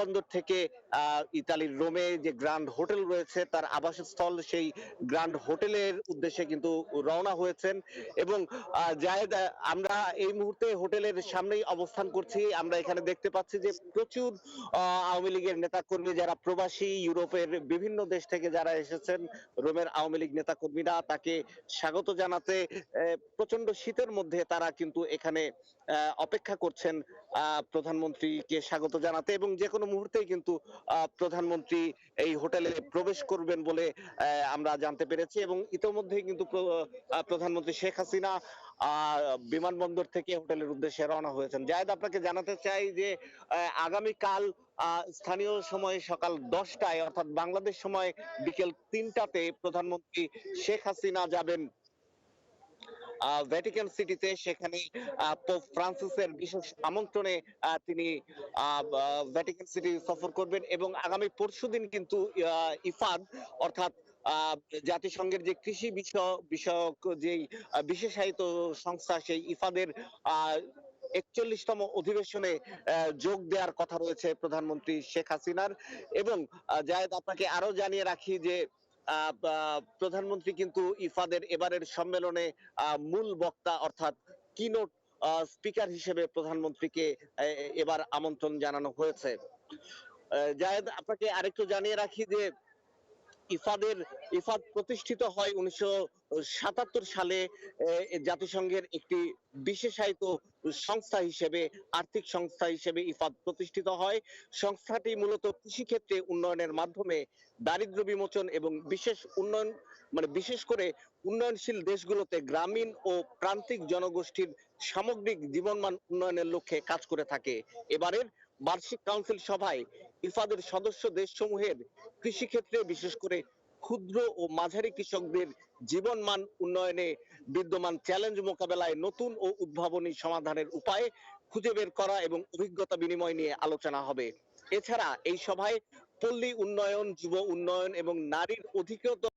বন্দর থেকে ইতালির রোমে যে গ্র্যান্ড হোটেল রয়েছে, তার আবাসস্থল সেই গ্র্যান্ড হোটেলের উদ্দেশ্যে কিন্তু রওনা হয়েছেন এবং জায়েদ আমরা এই মুহূর্তে হোটেলের সামনেই অবস্থান করছি। আমরা এখানে দেখতে পাচ্ছি যে প্রচুর আওয়ামী লীগের নেতাকর্মী যারা প্রবাসী ইউরোপের বিভিন্ন দেশ থেকে যারা এসেছেন, রোমের আওয়ামী লীগ নেতাকর্মীরা তাকে স্বাগত জানাতে প্রচণ্ড শীতের মধ্যে তারা কিন্তু এখানে অপেক্ষা করছেন। প্রধানমন্ত্রীকে স্বাগত জানাতে এবং যে কোনো মুহূর্তেই কিন্তু প্রধানমন্ত্রী এই হোটেলে প্রবেশ করবেন বলে আমরা জানতে পেরেছি এবং ইতোমধ্যেই কিন্তু প্রধানমন্ত্রী শেখ হাসিনা বিমানবন্দর থেকে হোটেলের উদ্দেশ্যে রওনা হয়েছেন। জায়েদ, আপনাকে জানাতে চাই যে আগামীকাল স্থানীয় সময় সকাল দশটায়, অর্থাৎ বাংলাদেশ সময় বিকেল তিনটাতে প্রধানমন্ত্রী শেখ হাসিনা যাবেন। ভ্যাটিকান সিটিতে সেখানে পোপ ফ্রান্সিসের বিশেষ আমন্ত্রণে তিনি ভ্যাটিকান সিটি সফর করবেন এবং আগামী পরশুদিন কিন্তু ইফাদ অর্থাৎ জাতিসংঘের যে কৃষি বিষয় বিষয়ক আহ, বিশেষায়িত সংস্থা সেই ইফাদের একচল্লিশতম অধিবেশনে যোগ দেওয়ার কথা রয়েছে প্রধানমন্ত্রী শেখ হাসিনার এবং জায়েদ আপনাকে আরও জানিয়ে রাখি যে প্রধানমন্ত্রী কিন্তু ইফাদের এবারের সম্মেলনে মূল বক্তা অর্থাৎ কিনোট স্পিকার হিসেবে প্রধানমন্ত্রীকে এবার আমন্ত্রণ জানানো হয়েছে। জায়েদ, আপনাকে আরেকটু জানিয়ে রাখি যে ইফাদের, ইফাদ প্রতিষ্ঠিত হয় উনিশশো সাতাত্তর সালে জাতিসংঘের একটি বিশেষায়িত সংস্থা হিসেবে, আর্থিক সংস্থা হিসেবে ইফাদ প্রতিষ্ঠিত হয়। সংস্থাটি মূলত কৃষিক্ষেত্রে উন্নয়নের মাধ্যমে দারিদ্র বিমোচন এবং বিশেষ উন্নয়ন মানে বিশেষ করে উন্নয়নশীল দেশগুলোতে গ্রামীণ ও প্রান্তিক জনগোষ্ঠীর সামগ্রিক জীবনমান উন্নয়নের লক্ষ্যে কাজ করে থাকে। এবারের বার্ষিক কাউন্সিল সভায় ইফাদের সদস্য দেশসমূহের কৃষিক্ষেত্রে, বিশেষ করে ক্ষুদ্র ও মাঝারি কৃষকদের জীবনমান উন্নয়নে বিদ্যমান চ্যালেঞ্জ মোকাবেলায় নতুন ও উদ্ভাবনী সমাধানের উপায় খুঁজে বের করা এবং অভিজ্ঞতা বিনিময় নিয়ে আলোচনা হবে। এছাড়া এই সভায় পল্লী উন্নয়ন, যুব উন্নয়ন এবং নারীর অধিকতর